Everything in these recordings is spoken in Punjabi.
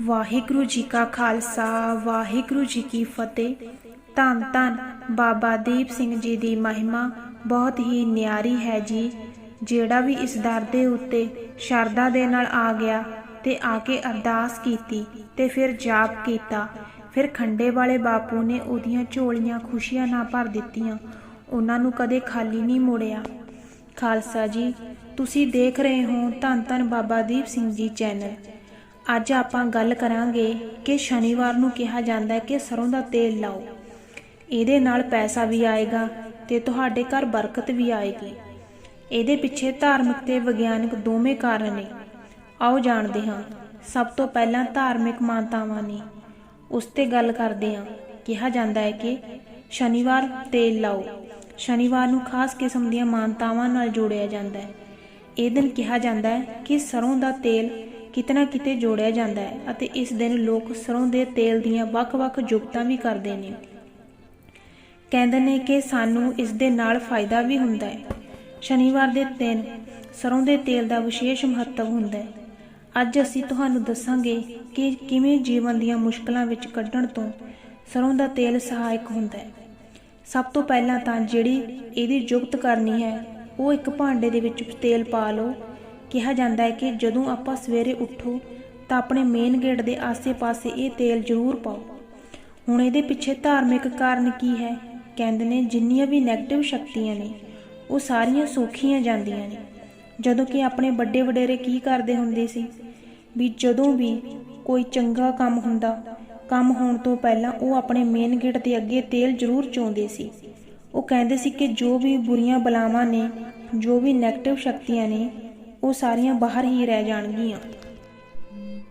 ਵਾਹਿਗੁਰੂ ਜੀ ਕਾ ਖਾਲਸਾ, ਵਾਹਿਗੁਰੂ ਜੀ ਕੀ ਫਤਿਹ। ਧੰਨ ਧੰਨ ਬਾਬਾ ਦੀਪ ਸਿੰਘ ਜੀ ਦੀ ਮਹਿਮਾ ਬਹੁਤ ਹੀ ਨਿਆਰੀ ਹੈ ਜੀ, ਜਿਹੜਾ ਵੀ ਇਸ ਦਰ ਦੇ ਉੱਤੇ ਸ਼ਰਧਾ ਦੇ ਨਾਲ ਆ ਗਿਆ ਤੇ ਆ ਕੇ ਅਰਦਾਸ ਕੀਤੀ ਤੇ ਫਿਰ ਜਾਪ ਕੀਤਾ। ਫਿਰ ਖੰਡੇ ਵਾਲੇ ਬਾਪੂ ਨੇ ਉਹਦੀਆਂ ਝੋਲੀਆਂ ਖੁਸ਼ੀਆਂ ਨਾਲ ਭਰ ਦਿੱਤੀਆਂ। ਉਹਨਾਂ ਨੂੰ ਕਦੇ ਖਾਲੀ ਨਹੀਂ ਮੋੜਿਆ। ਖਾਲਸਾ ਜੀ, ਤੁਸੀਂ ਦੇਖ ਰਹੇ ਹੋ ਧੰਨ ਧੰਨ ਬਾਬਾ ਦੀਪ ਸਿੰਘ ਜੀ ਚੈਨਲ। ਅੱਜ ਆਪਾਂ ਗੱਲ ਕਰਾਂਗੇ ਕਿ ਸ਼ਨੀਵਾਰ ਨੂੰ ਕਿਹਾ ਜਾਂਦਾ ਹੈ ਕਿ ਸਰੋਂ ਦਾ ਤੇਲ ਲਾਓ। ਇਹਦੇ ਨਾਲ ਪੈਸਾ ਵੀ ਆਏਗਾ ਤੇ ਤੁਹਾਡੇ ਘਰ ਬਰਕਤ ਵੀ ਆਏਗੀ। ਇਹਦੇ ਪਿੱਛੇ ਧਾਰਮਿਕ ਤੇ ਵਿਗਿਆਨਕ ਦੋਵੇਂ ਕਾਰਨ ਨੇ। ਆਓ ਜਾਣਦੇ ਹਾਂ। ਸਭ ਤੋਂ ਪਹਿਲਾਂ ਧਾਰਮਿਕ ਮਾਨਤਾਵਾਂ ਨੇ। ਉਸ ਤੇ ਗੱਲ ਕਰਦੇ ਹਾਂ। ਕਿਹਾ ਜਾਂਦਾ ਹੈ ਕਿ ਸ਼ਨੀਵਾਰ ਤੇਲ ਲਾਓ। ਸ਼ਨੀਵਾਰ ਨੂੰ ਖਾਸ ਕਿਸਮ ਦੀਆਂ ਮਾਨਤਾਵਾਂ ਨਾਲ ਜੋੜਿਆ ਜਾਂਦਾ ਹੈ। ਇਹ ਦਿਨ ਕਿਹਾ ਜਾਂਦਾ ਹੈ ਕਿ ਸਰੋਂ ਦਾ ਤੇਲ ਕਿਤੇ ਨਾ ਕਿਤੇ ਜੋੜਿਆ ਜਾਂਦਾ ਹੈ ਅਤੇ ਇਸ ਦਿਨ ਲੋਕ ਸਰੋਂ ਦੇ ਤੇਲ ਦੀਆਂ ਵੱਖ-ਵੱਖ ਜੁਗਤਾਂ ਵੀ ਕਰਦੇ ਨੇ। ਕਹਿੰਦੇ ਨੇ ਕਿ ਸਾਨੂੰ ਇਸ ਦੇ ਨਾਲ ਫਾਇਦਾ ਵੀ ਹੁੰਦਾ ਹੈ। ਸ਼ਨੀਵਾਰ ਦੇ ਦਿਨ ਸਰੋਂ ਦੇ ਤੇਲ ਦਾ ਵਿਸ਼ੇਸ਼ ਮਹੱਤਵ ਹੁੰਦਾ ਹੈ। ਅੱਜ ਅਸੀਂ ਤੁਹਾਨੂੰ ਦੱਸਾਂਗੇ ਕਿ ਕਿਵੇਂ ਜੀਵਨ ਦੀਆਂ ਮੁਸ਼ਕਲਾਂ ਵਿੱਚ ਕੱਢਣ ਤੋਂ ਸਰੋਂ ਦਾ ਤੇਲ ਸਹਾਇਕ ਹੁੰਦਾ ਹੈ। ਸਭ ਤੋਂ ਪਹਿਲਾਂ ਤਾਂ ਜਿਹੜੀ ਇਹਦੀ ਜੁਗਤ ਕਰਨੀ ਹੈ, ਉਹ ਇੱਕ ਭਾਂਡੇ ਦੇ ਵਿੱਚ ਤੇਲ ਪਾ ਲਓ ਕਿਹਾ ਜਾਂਦਾ ਹੈ ਕਿ ਜਦੋਂ ਆਪਾਂ ਸਵੇਰੇ ਉੱਠੋ ਤਾਂ ਆਪਣੇ ਮੇਨ ਗੇਟ ਦੇ ਆਸੇ-ਪਾਸੇ ਇਹ ਤੇਲ ਜ਼ਰੂਰ ਪਾਓ। ਹੁਣ ਇਹਦੇ ਪਿੱਛੇ ਧਾਰਮਿਕ ਕਾਰਨ ਕੀ ਹੈ? ਕਹਿੰਦੇ ਨੇ ਜਿੰਨੀਆਂ ਵੀ 네ਗੇਟਿਵ ਸ਼ਕਤੀਆਂ ਨੇ, ਉਹ ਸਾਰੀਆਂ ਸੋਖੀਆਂ ਜਾਂਦੀਆਂ ਨੇ। ਜਦੋਂ ਕਿ ਆਪਣੇ ਵੱਡੇ ਵਡੇਰੇ ਕੀ ਕਰਦੇ ਹੁੰਦੇ ਸੀ? ਵੀ ਜਦੋਂ ਵੀ ਕੋਈ ਚੰਗਾ ਕੰਮ ਹੁੰਦਾ, ਕੰਮ ਹੋਣ ਤੋਂ ਪਹਿਲਾਂ ਉਹ ਆਪਣੇ ਮੇਨ ਗੇਟ ਦੇ ਅੱਗੇ ਤੇਲ ਜ਼ਰੂਰ ਚੋਂਦੇ ਸੀ। ਉਹ ਕਹਿੰਦੇ ਸੀ ਕਿ ਜੋ ਵੀ ਬੁਰੀਆਂ ਬਲਾਵਾਂ ਨੇ, ਜੋ ਵੀ 네ਗੇਟਿਵ ਸ਼ਕਤੀਆਂ ਨੇ ਉਹ ਸਾਰੀਆਂ ਬਾਹਰ ਹੀ ਰਹਿ ਜਾਣਗੀਆਂ।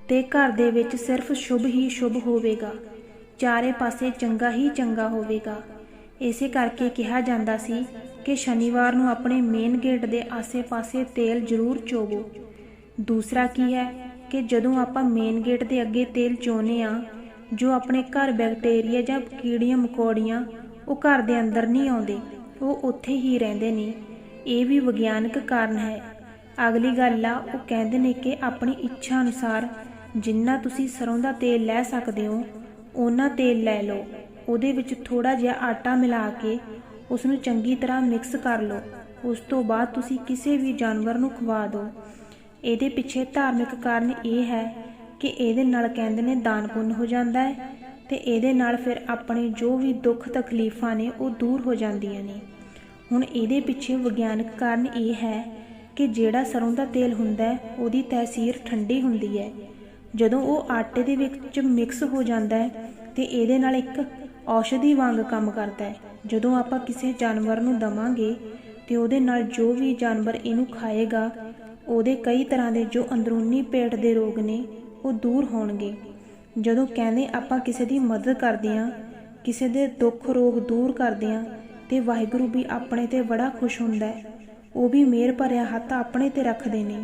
ਤੇ ਘਰ ਦੇ ਵਿੱਚ ਸਿਰਫ ਸ਼ੁਭ ਹੀ ਸ਼ੁਭ ਹੋਵੇਗਾ। ਚਾਰੇ ਪਾਸੇ ਚੰਗਾ ਹੀ ਚੰਗਾ ਹੋਵੇਗਾ। ਇਸੇ ਕਰਕੇ ਕਿਹਾ ਜਾਂਦਾ ਸੀ ਕਿ ਸ਼ਨੀਵਾਰ ਨੂੰ ਆਪਣੇ ਮੇਨ ਗੇਟ ਦੇ ਆਸੇ-ਪਾਸੇ ਤੇਲ ਜ਼ਰੂਰ ਚੋਵੋ। ਦੂਸਰਾ ਕੀ ਹੈ ਕਿ ਜਦੋਂ ਆਪਾਂ ਮੇਨ ਗੇਟ ਦੇ ਅੱਗੇ ਤੇਲ ਚੋਨੇ ਆ, ਜੋ ਆਪਣੇ ਘਰ ਬੈਕਟੀਰੀਆ ਜਾਂ ਕੀੜੀਆਂ ਮਕੌੜੀਆਂ ਉਹ ਘਰ ਦੇ ਅੰਦਰ ਨਹੀਂ ਆਉਂਦੇ, ਉਹ ਉੱਥੇ ਹੀ ਰਹਿੰਦੇ ਨੇ। ਇਹ ਵੀ ਵਿਗਿਆਨਕ ਕਾਰਨ ਹੈ। ਅਗਲੀ ਗੱਲ ਆ, ਉਹ ਕਹਿੰਦੇ ਨੇ ਕਿ ਆਪਣੀ ਇੱਛਾ ਅਨੁਸਾਰ ਜਿੰਨਾ ਤੁਸੀਂ ਸਰੋਂ ਦਾ ਤੇਲ ਲੈ ਸਕਦੇ ਹੋ ਉਹਨਾਂ ਤੇਲ ਲੈ ਲਓ। ਉਹਦੇ ਵਿੱਚ ਥੋੜਾ ਜਿਹਾ ਆਟਾ ਮਿਲਾ ਕੇ ਉਸ ਨੂੰ ਚੰਗੀ ਤਰ੍ਹਾਂ ਮਿਕਸ ਕਰ ਲਓ। ਉਸ ਤੋਂ ਬਾਅਦ ਤੁਸੀਂ ਕਿਸੇ ਵੀ ਜਾਨਵਰ ਨੂੰ ਖਵਾ ਦਿਓ। ਇਹਦੇ ਪਿੱਛੇ ਧਾਰਮਿਕ ਕਾਰਨ ਇਹ ਹੈ ਕਿ ਇਹਦੇ ਨਾਲ ਕਹਿੰਦੇ ਨੇ ਦਾਨ ਪੁੰਨ ਹੋ ਜਾਂਦਾ ਹੈ ਤੇ ਇਹਦੇ ਨਾਲ ਫਿਰ ਆਪਣੇ ਜੋ ਵੀ ਦੁੱਖ ਤਕਲੀਫਾਂ ਨੇ ਉਹ ਦੂਰ ਹੋ ਜਾਂਦੀਆਂ ਨੇ। ਹੁਣ ਇਹਦੇ ਪਿੱਛੇ ਵਿਗਿਆਨਕ ਕਾਰਨ ਇਹ ਹੈ ਕਿ ਜਿਹੜਾ ਸਰੋਂ ਦਾ ਤੇਲ ਹੁੰਦਾ ਹੈ, ਉਹਦੀ ਤਸੀਰ ਠੰਡੀ ਹੁੰਦੀ ਹੈ। ਜਦੋਂ ਉਹ ਆਟੇ ਦੇ ਵਿੱਚ ਮਿਕਸ ਹੋ ਜਾਂਦਾ ਹੈ, ਤੇ ਇਹਦੇ ਨਾਲ ਇੱਕ ਔਸ਼ਧੀ ਵਾਂਗ ਕੰਮ ਕਰਦਾ ਹੈ। ਜਦੋਂ ਆਪਾਂ ਕਿਸੇ ਜਾਨਵਰ ਨੂੰ ਦਵਾਂਗੇ, ਤੇ ਉਹਦੇ ਨਾਲ ਜੋ ਵੀ ਜਾਨਵਰ ਇਹਨੂੰ ਖਾਏਗਾ, ਉਹਦੇ ਕਈ ਤਰ੍ਹਾਂ ਦੇ ਜੋ ਅੰਦਰੂਨੀ ਪੇਟ ਦੇ ਰੋਗ ਨੇ, ਉਹ ਦੂਰ ਹੋਣਗੇ। ਜਦੋਂ ਕਹਿੰਦੇ ਆਪਾਂ ਕਿਸੇ ਦੀ ਮਦਦ ਕਰਦੇ ਆਂ ਕਿਸੇ ਦੇ ਦੁੱਖ ਰੋਗ ਦੂਰ ਕਰਦੇ ਆਂ ਤੇ ਵਾਹਿਗੁਰੂ ਵੀ ਆਪਣੇ ਤੇ ਬੜਾ ਖੁਸ਼ ਹੁੰਦਾ ਹੈ। ਉਹ ਵੀ ਮਿਹਰ ਭਰਿਆ ਹੱਥ ਆਪਣੇ ਤੇ ਰੱਖਦੇ ਨੇ।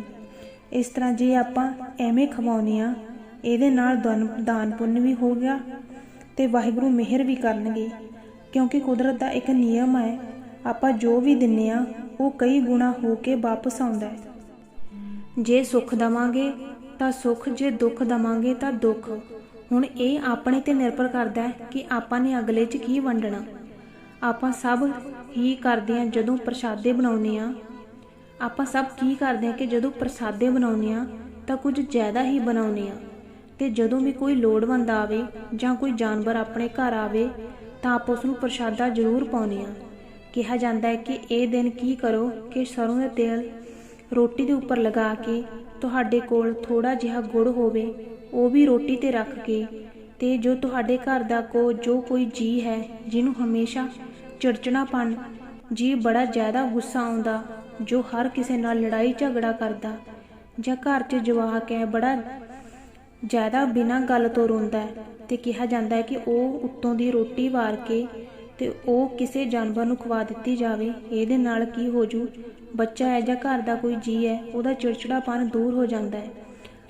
ਇਸ ਤਰ੍ਹਾਂ ਜੇ ਆਪਾਂ ਐਵੇਂ ਖਵਾਉਨੇ ਆ ਇਹਦੇ ਨਾਲ ਦਾਨ ਪੁੰਨ ਵੀ ਹੋ ਗਿਆ ਤੇ ਵਾਹਿਗੁਰੂ ਮਿਹਰ ਵੀ ਕਰਨਗੇ। ਕਿਉਂਕਿ ਕੁਦਰਤ ਦਾ ਇੱਕ ਨਿਯਮ ਹੈ, ਆਪਾਂ ਜੋ ਵੀ ਦਿੰਨੇ ਆ ਉਹ ਕਈ ਗੁਣਾ ਹੋ ਕੇ ਵਾਪਸ ਆਉਂਦਾ ਹੈ। ਜੇ ਸੁੱਖ ਦਵਾਂਗੇ, ਤਾਂ ਸੁੱਖ, ਜੇ ਦੁੱਖ ਦਵਾਂਗੇ, ਤਾਂ ਦੁੱਖ। ਹੁਣ ਇਹ ਆਪਣੇ ਤੇ ਨਿਰਭਰ ਕਰਦਾ ਹੈ ਕਿ ਆਪਾਂ ਨੇ ਅਗਲੇ 'ਚ ਕੀ ਵੰਡਣਾ। ਆਪਾਂ ਸਭ ਹੀ ਕਰਦੇ ਆ ਜਦੋਂ ਪ੍ਰਸ਼ਾਦੇ ਬਣਾਉਨੇ ਆ ਆਪਾਂ ਸਭ ਕੀ ਕਰਦੇ ਆ ਕਿ ਜਦੋਂ ਪ੍ਰਸਾਦੇ ਬਣਾਉਨੇ ਆ ਤਾਂ ਕੁਝ ਜ਼ਿਆਦਾ ਹੀ ਬਣਾਉਨੇ ਆ ਤੇ ਜਦੋਂ ਵੀ ਕੋਈ ਲੋੜਵੰਦ ਆਵੇ ਜਾਂ ਕੋਈ ਜਾਨਵਰ ਆਪਣੇ ਘਰ ਆਵੇ ਤਾਂ ਆਪ ਉਸ ਨੂੰ ਪ੍ਰਸ਼ਾਦਾ ਜ਼ਰੂਰ ਪਾਉਨੇ ਆ ਕਿਹਾ ਜਾਂਦਾ ਹੈ ਕਿ ਇਹ ਦਿਨ ਕੀ ਕਰੋ ਕਿ ਸਰੋਂ ਦਾ ਤੇਲ ਰੋਟੀ ਦੇ ਉੱਪਰ ਲਗਾ ਕੇ ਤੁਹਾਡੇ ਕੋਲ ਥੋੜਾ ਜਿਹਾ ਗੁੜ ਹੋਵੇ, ਉਹ ਵੀ ਰੋਟੀ ਤੇ ਰੱਖ ਕੇ ਤੇ ਜੋ ਤੁਹਾਡੇ ਘਰ ਦਾ ਕੋ, ਜੋ ਕੋਈ ਜੀ ਹੈ, ਜਿਹਨੂੰ ਹਮੇਸ਼ਾ ਚਿੜਚਿੜਾਪਨ। ਜੀ ਬੜਾ ਜ਼ਿਆਦਾ ਗੁੱਸਾ ਆਉਂਦਾ, ਜੋ ਹਰ ਕਿਸੇ ਨਾਲ ਲੜਾਈ ਝਗੜਾ ਕਰਦਾ, ਜਾਂ ਘਰ 'ਚ ਜਵਾਕ ਹੈ, ਬੜਾ ਜ਼ਿਆਦਾ ਬਿਨਾਂ ਗੱਲ ਤੋਂ ਰੋਂਦਾ ਹੈ ਤੇ ਕਿਹਾ ਜਾਂਦਾ ਹੈ ਕਿ ਉਹ ਉੱਤੋਂ ਦੀ ਰੋਟੀ ਵਾਰ ਕੇ ਤੇ ਉਹ ਕਿਸੇ ਜਾਨਵਰ ਨੂੰ ਖਵਾ ਦਿੱਤੀ ਜਾਵੇ। ਇਹਦੇ ਨਾਲ ਕੀ ਹੋ ਜੂ? ਬੱਚਾ ਹੈ ਜਾਂ ਘਰ ਦਾ ਕੋਈ ਜੀ ਹੈ, ਉਹਦਾ ਚਿੜਚਿੜਾਪਨ ਦੂਰ ਹੋ ਜਾਂਦਾ ਹੈ।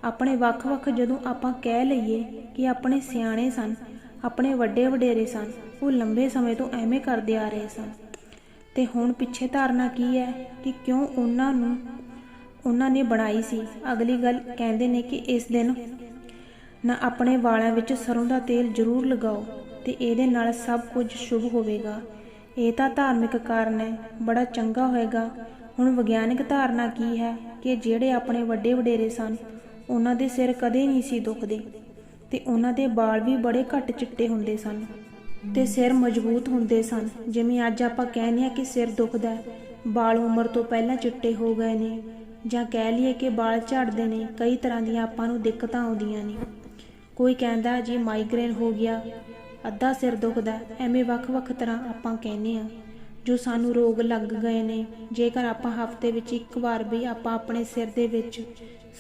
ਆਪਣੇ ਵੱਖ-ਵੱਖ ਜਦੋਂ ਆਪਾਂ ਕਹਿ ਲਈਏ ਕਿ ਆਪਣੇ ਸਿਆਣੇ ਸਨ ਆਪਣੇ ਵੱਡੇ ਵਡੇਰੇ ਸਨ। ਉਹ ਲੰਬੇ ਸਮੇਂ ਤੋਂ ਐਵੇਂ ਕਰਦੇ ਆ ਰਹੇ ਸਨ। ਤੇ ਹੁਣ ਪਿੱਛੇ ਧਾਰਨਾ ਕੀ ਹੈ ਕਿ ਕਿਉਂ ਉਹਨਾਂ ਨੂੰ, ਉਹਨਾਂ ਨੇ ਬਣਾਈ ਸੀ? ਅਗਲੀ ਗੱਲ ਕਹਿੰਦੇ ਨੇ ਕਿ ਇਸ ਦਿਨ ਨਾ ਆਪਣੇ ਵਾਲਾਂ ਵਿੱਚ ਸਰੋਂ ਦਾ ਤੇਲ ਜ਼ਰੂਰ ਲਗਾਓ ਤੇ ਇਹਦੇ ਨਾਲ ਸਭ ਕੁਝ ਸ਼ੁਭ ਹੋਵੇਗਾ। ਇਹ ਤਾਂ ਧਾਰਮਿਕ ਕਾਰਨ ਹੈ, ਬੜਾ ਚੰਗਾ ਹੋਏਗਾ। ਹੁਣ ਵਿਗਿਆਨਿਕ ਧਾਰਨਾ ਕੀ ਹੈ ਕਿ ਜਿਹੜੇ ਆਪਣੇ ਵੱਡੇ ਵਡੇਰੇ ਸਨ, ਉਹਨਾਂ ਦੇ ਸਿਰ ਕਦੇ ਨਹੀਂ ਸੀ ਦੁਖਦੇ। ਤੇ ਉਹਨਾਂ ਦੇ ਵਾਲ ਵੀ ਬੜੇ ਘੱਟ ਚਿੱਟੇ ਹੁੰਦੇ ਸਨ ਤੇ ਸਿਰ ਮਜ਼ਬੂਤ ਹੁੰਦੇ ਸਨ। ਜਿਵੇਂ ਅੱਜ ਆਪਾਂ ਕਹਿੰਦੇ ਹਾਂ ਕਿ ਸਿਰ ਦੁਖਦਾ ਹੈ, ਵਾਲ ਉਮਰ ਤੋਂ ਪਹਿਲਾਂ ਚਿੱਟੇ ਹੋ ਗਏ ਨੇ ਜਾਂ ਕਹਿ ਲਈਏ ਕਿ ਵਾਲ ਝੜਦੇ ਨੇ ਕਈ ਤਰ੍ਹਾਂ ਦੀਆਂ ਆਪਾਂ ਨੂੰ ਦਿੱਕਤਾਂ ਆਉਂਦੀਆਂ ਨੇ। ਕੋਈ ਕਹਿੰਦਾ ਜੀ ਮਾਈਗ੍ਰੇਨ ਹੋ ਗਿਆ ਅੱਧਾ ਸਿਰ ਦੁਖਦਾ ਐਵੇਂ ਵੱਖ-ਵੱਖ ਤਰ੍ਹਾਂ ਆਪਾਂ ਕਹਿੰਦੇ ਆ ਜੋ ਸਾਨੂੰ ਰੋਗ ਲੱਗ ਗਏ ਨੇ। ਜੇਕਰ ਆਪਾਂ ਹਫ਼ਤੇ ਵਿੱਚ ਇੱਕ ਵਾਰ ਵੀ ਆਪਾਂ ਆਪਣੇ ਸਿਰ ਦੇ ਵਿੱਚ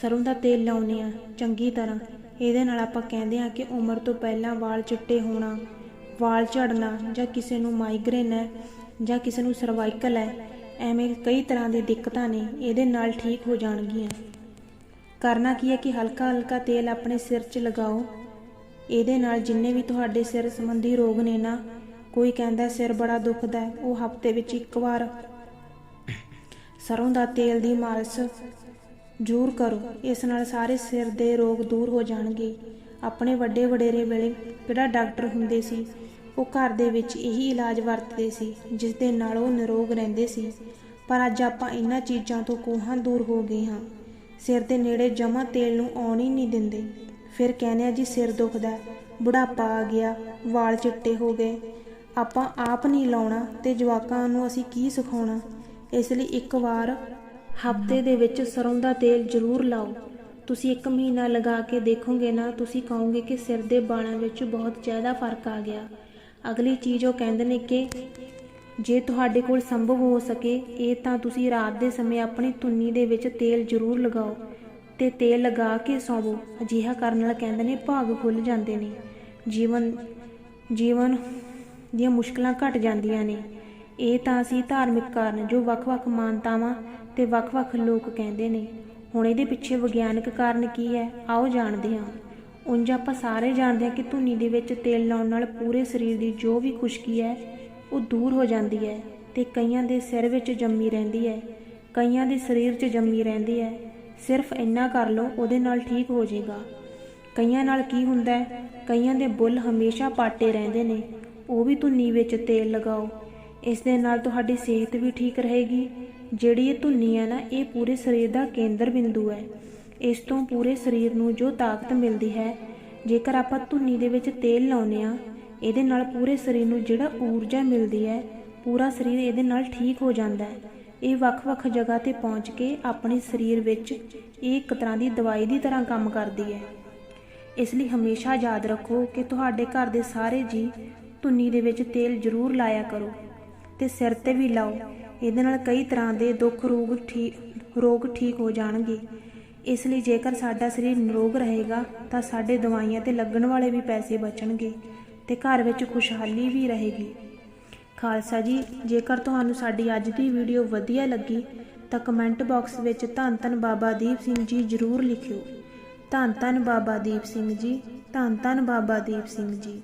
ਸਰੋਂ ਦਾ ਤੇਲ ਲਾਉਨੇ ਆ ਚੰਗੀ ਤਰ੍ਹਾਂ। ਇਹਦੇ ਨਾਲ ਆਪਾਂ ਕਹਿੰਦੇ ਆ ਕਿ ਉਮਰ ਤੋਂ ਪਹਿਲਾਂ ਵਾਲ ਚਿੱਟੇ ਹੋਣਾ, ਵਾਲ ਝੜਨਾ ਜਾਂ ਕਿਸੇ ਨੂੰ ਮਾਈਗ੍ਰੇਨ ਹੈ ਜਾਂ ਕਿਸੇ ਨੂੰ ਸਰਵਾਈਕਲ ਹੈ, ਐਵੇਂ ਕਈ ਤਰ੍ਹਾਂ ਦੀ ਦਿੱਕਤਾਂ ਨੇ, ਇਹਦੇ ਨਾਲ ਠੀਕ ਹੋ ਜਾਣਗੀਆਂ। ਕਰਨਾ ਕੀ ਹੈ ਕਿ ਹਲਕਾ ਹਲਕਾ ਤੇਲ ਆਪਣੇ ਸਿਰ 'ਚ ਲਗਾਓ। ਇਹਦੇ ਨਾਲ ਜਿੰਨੇ ਵੀ ਤੁਹਾਡੇ ਸਿਰ ਸੰਬੰਧੀ ਰੋਗ ਨੇ ਨਾ, ਕੋਈ ਕਹਿੰਦਾ ਸਿਰ ਬੜਾ ਦੁਖਦਾ ਉਹ ਹਫ਼ਤੇ ਵਿੱਚ ਇੱਕ ਵਾਰ। ਸਰੋਂ ਦਾ ਤੇਲ ਦੀ ਮਾਲਿਸ਼ ਜ਼ਰੂਰ ਕਰੋ। ਇਸ ਨਾਲ ਸਾਰੇ ਸਿਰ ਦੇ ਰੋਗ ਦੂਰ ਹੋ ਜਾਣਗੇ। ਆਪਣੇ ਵੱਡੇ ਵਡੇਰੇ ਵੇਲੇ ਕਿਹੜਾ ਡਾਕਟਰ ਹੁੰਦੇ ਸੀ? ਉਹ ਘਰ ਦੇ ਵਿੱਚ ਇਹੀ ਇਲਾਜ ਵਰਤਦੇ ਸੀ ਜਿਸ ਦੇ ਨਾਲ ਉਹ ਨਿਰੋਗ ਰਹਿੰਦੇ ਸੀ। ਪਰ ਅੱਜ ਆਪਾਂ ਇਹਨਾਂ ਚੀਜ਼ਾਂ ਤੋਂ ਕੋਹਾਂ ਦੂਰ ਹੋ ਗਏ ਹਾਂ। ਸਿਰ ਦੇ ਨੇੜੇ ਜਮਾ ਤੇਲ ਨੂੰ ਆਉਣ ਹੀ ਨਹੀਂ ਦਿੰਦੇ। ਫਿਰ ਕਹਿੰਦੇ ਆ, ਜੀ, ਸਿਰ ਦੁਖਦਾ ਬੁਢਾਪਾ ਆ ਗਿਆ, ਵਾਲ ਚਿੱਟੇ ਹੋ ਗਏ। ਆਪਾਂ ਆਪ ਨਹੀਂ ਲਾਉਣਾ ਤੇ ਜਵਾਕਾਂ ਨੂੰ ਅਸੀਂ ਕੀ ਸਿਖਾਉਣਾ? ਇਸ ਲਈ ਇੱਕ ਵਾਰ ਹਫ਼ਤੇ ਦੇ ਵਿੱਚ ਸਰੋਂ ਦਾ ਤੇਲ ਜ਼ਰੂਰ ਲਾਓ। ਤੁਸੀਂ ਇੱਕ ਮਹੀਨਾ ਲਗਾ ਕੇ ਦੇਖੋਗੇ ਨਾ, ਤੁਸੀਂ ਕਹੋਗੇ ਕਿ ਸਿਰ ਦੇ ਵਾਲਾਂ ਵਿੱਚ ਬਹੁਤ ਜ਼ਿਆਦਾ ਫ਼ਰਕ ਆ ਗਿਆ। ਅਗਲੀ ਚੀਜ਼ ਉਹ ਕਹਿੰਦੇ ਨੇ ਕਿ ਜੇ ਤੁਹਾਡੇ ਕੋਲ ਸੰਭਵ ਹੋ ਸਕੇ, ਇਹ ਤਾਂ ਤੁਸੀਂ ਰਾਤ ਦੇ ਸਮੇਂ ਆਪਣੀ ਧੁੰਨੀ ਦੇ ਵਿੱਚ ਤੇਲ ਜ਼ਰੂਰ ਲਗਾਓ ਤੇ ਤੇਲ ਲਗਾ ਕੇ ਸੌਵੋ। ਅਜਿਹਾ ਕਰਨ ਨਾਲ ਕਹਿੰਦੇ ਨੇ ਭਾਗ ਖੁੱਲ ਜਾਂਦੇ ਨੇ। ਜੀਵਨ ਜੀਵਨ ਦੀਆਂ ਮੁਸ਼ਕਲਾਂ ਘਟ ਜਾਂਦੀਆਂ ਨੇ। ਇਹ ਤਾਂ ਅਸੀਂ ਧਾਰਮਿਕ ਕਾਰਨ ਜੋ ਵੱਖ-ਵੱਖ ਮਾਨਤਾਵਾਂ ਤੇ ਵੱਖ-ਵੱਖ ਲੋਕ ਕਹਿੰਦੇ ਨੇ। ਹੁਣ ਇਹਦੇ ਪਿੱਛੇ ਵਿਗਿਆਨਕ ਕਾਰਨ ਕੀ ਹੈ? ਆਓ ਜਾਣਦੇ ਹਾਂ। ਉਂਝ ਆਪਾਂ ਸਾਰੇ ਜਾਣਦੇ ਹਾਂ ਕਿ ਧੁੰਨੀ ਦੇ ਵਿੱਚ ਤੇਲ ਲਾਉਣ ਨਾਲ ਪੂਰੇ ਸਰੀਰ ਦੀ ਜੋ ਵੀ ਖੁਸ਼ਕੀ ਹੈ, ਉਹ ਦੂਰ ਹੋ ਜਾਂਦੀ ਹੈ ਤੇ ਕਈਆਂ ਦੇ ਸਿਰ ਵਿੱਚ ਜੰਮੀ ਰਹਿੰਦੀ ਹੈ, ਕਈਆਂ ਦੇ ਸਰੀਰ 'ਚ ਜੰਮੀ ਰਹਿੰਦੀ ਹੈ। ਸਿਰਫ ਇੰਨਾ ਕਰ ਲਓ, ਉਹਦੇ ਨਾਲ ਠੀਕ ਹੋ ਜਾਏਗਾ। ਕਈਆਂ ਨਾਲ ਕੀ ਹੁੰਦਾ ਹੈ? ਕਈਆਂ ਦੇ ਬੁੱਲ ਹਮੇਸ਼ਾ ਪਾਟੇ ਰਹਿੰਦੇ ਨੇ। ਉਹ ਵੀ ਧੁੰਨੀ ਵਿੱਚ ਤੇਲ ਲਗਾਓ। ਇਸ ਦੇ ਨਾਲ ਤੁਹਾਡੀ ਸਿਹਤ ਵੀ ਠੀਕ ਰਹੇਗੀ। ਜਿਹੜੀ ਇਹ ਧੁੰਨੀ ਹੈ ਨਾ, ਇਹ ਪੂਰੇ ਸਰੀਰ ਦਾ ਕੇਂਦਰ ਬਿੰਦੂ ਹੈ। ਇਸ ਤੋਂ ਪੂਰੇ ਸਰੀਰ ਨੂੰ ਜੋ ਤਾਕਤ ਮਿਲਦੀ ਹੈ, ਜੇਕਰ ਆਪਾਂ ਧੁੰਨੀ ਦੇ ਵਿੱਚ ਤੇਲ ਲਾਉਨੇ ਆ ਇਹਦੇ ਨਾਲ ਪੂਰੇ ਸਰੀਰ ਨੂੰ ਜਿਹੜਾ ਊਰਜਾ ਮਿਲਦੀ ਹੈ, ਪੂਰਾ ਸਰੀਰ ਇਹਦੇ ਨਾਲ ਠੀਕ ਹੋ ਜਾਂਦਾ ਹੈ। ਇਹ ਵੱਖ-ਵੱਖ ਜਗ੍ਹਾ ਤੇ ਪਹੁੰਚ ਕੇ ਆਪਣੇ ਸਰੀਰ ਵਿੱਚ ਇਹ ਇੱਕ ਤਰ੍ਹਾਂ ਦੀ ਦਵਾਈ ਦੀ ਤਰ੍ਹਾਂ ਕੰਮ ਕਰਦੀ ਹੈ। ਇਸ ਲਈ ਹਮੇਸ਼ਾ ਯਾਦ ਰੱਖੋ ਕਿ ਤੁਹਾਡੇ ਘਰ ਦੇ ਸਾਰੇ ਜੀ ਧੁੰਨੀ ਦੇ ਵਿੱਚ ਤੇਲ ਜ਼ਰੂਰ ਲਾਇਆ ਕਰੋ। ਤੇ ਸਿਰ ਤੇ ਵੀ ਲਾਓ। ਇਹਦੇ ਨਾਲ ਕਈ ਤਰ੍ਹਾਂ ਦੇ ਦੁੱਖ ਰੋਗ ਠੀਕ ਰੋਗ ਠੀਕ ਹੋ ਜਾਣਗੇ। ਇਸ ਲਈ ਜੇਕਰ ਸਾਡਾ ਸਰੀਰ ਨਿਰੋਗ ਰਹੇਗਾ, ਤਾਂ ਸਾਡੇ ਦਵਾਈਆਂ ਤੇ ਲੱਗਣ ਵਾਲੇ ਵੀ ਪੈਸੇ ਬਚਣਗੇ ਤੇ ਘਰ ਵਿੱਚ ਖੁਸ਼ਹਾਲੀ ਵੀ ਰਹੇਗੀ। ਖਾਲਸਾ ਜੀ, ਜੇਕਰ ਤੁਹਾਨੂੰ ਸਾਡੀ ਅੱਜ ਦੀ ਵੀਡੀਓ ਵਧੀਆ ਲੱਗੀ, ਤਾਂ ਕਮੈਂਟ ਬਾਕਸ ਵਿੱਚ ਧੰਨ ਧੰਨ ਬਾਬਾ ਦੀਪ ਸਿੰਘ ਜੀ ਜ਼ਰੂਰ ਲਿਖਿਓ। ਧੰਨ ਧੰਨ ਬਾਬਾ ਦੀਪ ਸਿੰਘ ਜੀ, ਧੰਨ ਧੰਨ ਬਾਬਾ ਦੀਪ ਸਿੰਘ ਜੀ।